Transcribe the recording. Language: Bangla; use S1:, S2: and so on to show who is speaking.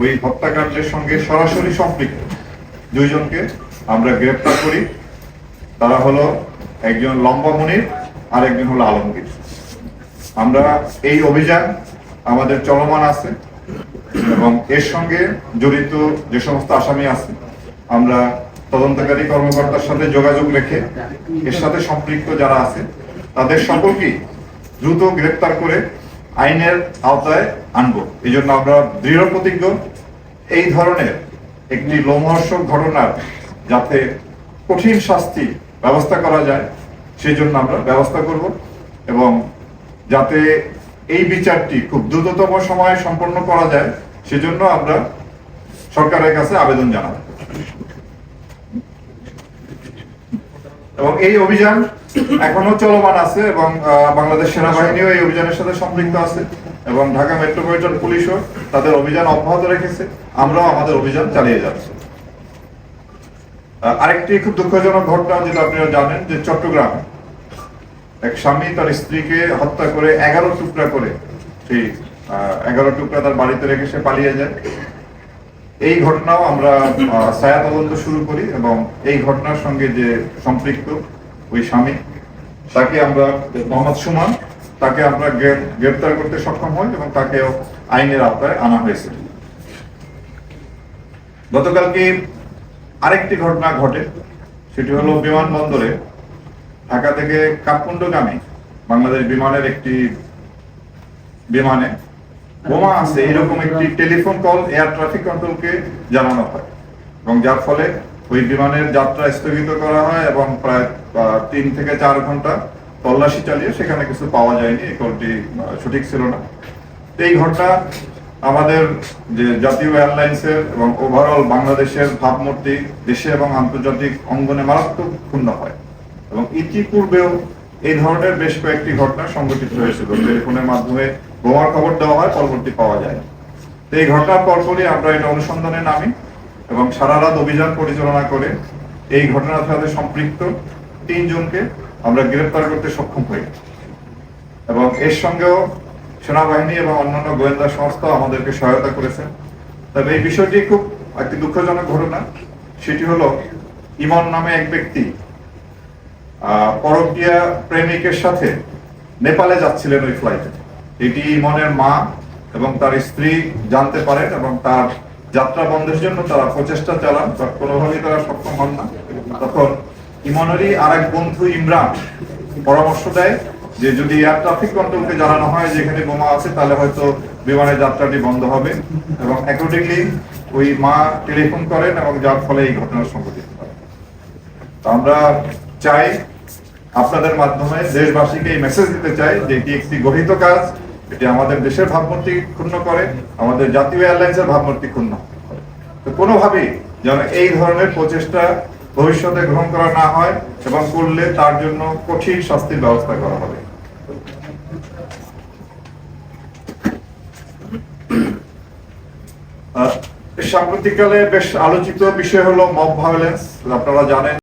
S1: ওই হত্যাকাণ্ডের সঙ্গে সরাসরি সম্পৃক্ত। দুইজনকে আমরা গ্রেপ্তার করি। তারা হলো একজন লম্বা মনির আর একজন হলো আলমগীর। আমরা এই অভিযান আমাদের চলমান আছে এবং এর সঙ্গে জড়িত যে সমস্ত আসামি আছে, আমরা তদন্তকারী কর্মকর্তার সাথে যোগাযোগ রেখে এর সাথে সম্পৃক্ত যারা আছে, তাদের সকলকেই দ্রুত গ্রেপ্তার করে আইনের আওতায় আনব। এই জন্য আমরা দৃঢ় প্রতিজ্ঞ, এই ধরনের একটি লোমহর্ষক ঘটনার যাতে কঠিন শাস্তি ব্যবস্থা করা যায়, সেই জন্য আমরা ব্যবস্থা করব এবং যাতে এই বিচারটি খুব দ্রুততম সময়ে সম্পন্ন করা যায়, সেজন্য আমরা সরকারের কাছে আবেদন জানাব। এবং এই অভিযান এখনও চলমান আছে এবং বাংলাদেশ সেনাবাহিনীও এই অভিযানের সাথে সম্পৃক্ত আছে এবং ঢাকা মেট্রোপলিটন পুলিশও তাদের অভিযান অব্যাহত রেখেছে। আমরাও আমাদের অভিযান চালিয়ে যাচ্ছি। আরেকটি খুব দুঃখজনক ঘটনা যেটা আপনারা জানেন, যে চট্টগ্রামে এক স্বামী তার স্ত্রীকে হত্যা করে এগারো টুকরা করে, সেই এগারো টুকরা তার বাড়িতে রেখে সে পালিয়ে যায়। এই ঘটনাও আমরা ছায়া তদন্ত শুরু করি এবং এই ঘটনার সঙ্গে যে সম্পৃক্ত ওই স্বামী, তাকে আমরা, মোহাম্মদ সুমান, তাকে আমরা গ্রে- গ্রেপ্তার করতে সক্ষম হই এবং তাকেও আইনের আওতায় আনা হয়েছে। গতকালকে আরেকটি ঘটনা ঘটে, সেটি হলো বিমানবন্দরে, ঢাকা থেকে কাঠমান্ডুগামী, বাংলাদেশ বিমানের একটি বিমানে বোমা আছে, এরকম একটি টেলিফোন কল, এয়ার ট্রাফিক কন্ট্রোলকে জানানো হয়, এবং যার ফলে ওই বিমানের যাত্রা স্থগিত করা হয় এবং প্রায় তিন থেকে চার ঘণ্টা তল্লাশি চালিয়ে সেখানে কিছু পাওয়া যায়নি, এই সঠিক ছিল না। এই ঘটনা আমাদের যে জাতীয় এয়ারলাইন্সের এবং ওভারঅল বাংলাদেশের ভাবমূর্তি, দেশে এবং আন্তর্জাতিক অঙ্গনে মারাত্মক ক্ষুণ্ণ হয়। এবং ইতিপূর্বেও এই ধরনের বেশ কয়েকটি ঘটনা সংঘটিত হয়েছিল। টেলিফোনের মাধ্যমে বোমার খবর দেওয়া হয়, পরবর্তী পাওয়া যায় এই ঘটনার পরপরই আমরা এটা অনুসন্ধানে নামি। এবং সারা রাত অভিযান পরিচালনা করে এই ঘটনার সাথে সম্পৃক্ত তিনজনকে আমরা গ্রেপ্তার করতে সক্ষম হই। এবং এর সঙ্গেও সেনাবাহিনী এবং অন্যান্য গোয়েন্দা সংস্থা আমাদেরকে সহায়তা করেছে। তবে এই বিষয়টি খুব একটি দুঃখজনক ঘটনা। সেটি হলো, ইমন নামে এক ব্যক্তি পরকীয়া প্রেমিকের সাথে নেপালে যাচ্ছিলেন ওই ফ্লাইটে এটি ইমনের মা এবং তার স্ত্রী জানতে পারেন এবং তার যাত্রা বন্ধের জন্য তারা প্রচেষ্টা চালান, বাট কোনোভাবেই তারা সক্ষম হন না। তখন ইমনেরই আর এক বন্ধু ইমরান পরামর্শ দেয় যে যদি এয়ার ট্রাফিক কন্ট্রোলকে জানানো হয় যে এখানে বোমা আছে, তাহলে হয়তো বিমানের যাত্রাটি বন্ধ হবে। এবং অ্যাকর্ডিংলি ওই মা টেলিফোন করেন এবং যার ফলে এই ঘটনা সংঘটিত আমরা চাই আপনাদের মাধ্যমে দেশবাসীকে এই মেসেজ দিতে চাই যে এটি একটি গঠিত কাজ। এটি আমাদের দেশের ভাবমূর্তি ক্ষুণ্ণ করে, আমাদের জাতীয় এয়ারলাইন্সের ভাবমূর্তি ক্ষুণ্ণ তো কোনোভাবেই যেন এই ধরনের প্রচেষ্টা ভবিষ্যতে গ্রহণ করা না হয় এবং করলে তার জন্য কঠিন শাস্তির ব্যবস্থা করা হবে। সাম্প্রতিককালে বেশ আলোচিত বিষয় হলো মব ভায়োলেন্স। আপনারা জানেন